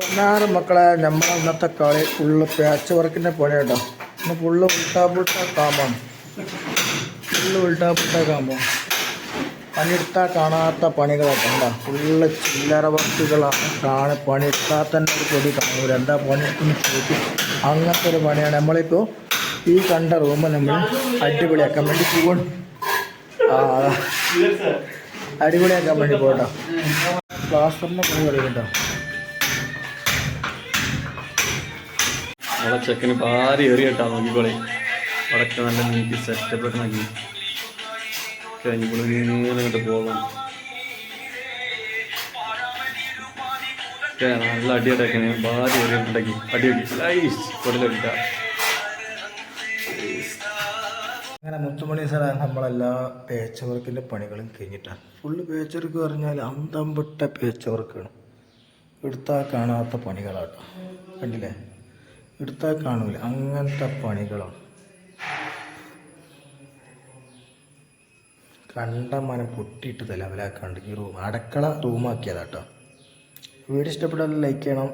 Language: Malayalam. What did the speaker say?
പൊന്നാറ് മക്കളെ നമ്മൾ ഇന്നത്തെ കളി ഫുള്ള് പാച്ച് വർക്കിന്റെ പണി കേട്ടോ ഇന്ന് ഫുള്ള് ഉൾട്ടാ പുൾട്ടാ കാമ്പാണ് ഫുള്ള് ഉൾട്ടാ പുൾട്ടാ കാമ്പാണ് പണിയെടുത്താൽ കാണാത്ത പണികളൊക്കെ എന്താ ഫുള്ള് ചില്ലറ വർക്കുകളാണ്. കാണി പണിയെടുത്താൽ തന്നെ ഒരു പൊടി കാണൂല. എന്താ പണിയെടുക്കുന്ന ചോദിക്കും. അങ്ങനത്തെ ഒരു പണിയാണ്. നമ്മളിപ്പോൾ ഈ കണ്ട റൂം നമ്മൾ അടിപൊളിയാക്കാൻ വേണ്ടി പോകണം. അടിപൊളിയാക്കാൻ വേണ്ടി പോകട്ടോ ക്ലാസ് റൂമിൽ പണി കളിക്കട്ടോ. നമ്മളെ ചെക്കന് ഏറി കേട്ടാ നോക്കിക്കോളെ. അവിടെയൊക്കെ നല്ല നീട്ടി സെറ്റപ്പ് ഒക്കെ നോക്കി. കഴിഞ്ഞപ്പോൾ ഇങ്ങനെ അങ്ങോട്ട് പോകാം ഒക്കെ നല്ല അടിയടക്കണേ ഭാര്യ എറിയിട്ടുണ്ടാക്കി അടി അടി കൊടുത്തിട്ട അങ്ങനെ മുത്തുമണി സാറ നമ്മളെല്ലാ പേച്ച് വർക്കിന്റെ പണികളും കഴിഞ്ഞിട്ടാണ് ഫുള്ള് പേച്ച് വർക്ക് പറഞ്ഞാൽ അന്തം വിട്ട വർക്കാണ് എടുത്താൽ കാണാത്ത പണികളാട്ടോ. കണ്ടില്ലേ? എടുത്താൽ കാണൂല. അങ്ങനത്തെ പണികളാണ്. കണ്ട മനം പൊട്ടിയിട്ട് ലെവലാക്കാണ്ട് ഈ റൂം അടക്കള റൂമാക്കിയതാട്ടോ വീഡിയോ ഇഷ്ടപ്പെട്ടാൽ ലൈക്ക് ചെയ്യണം.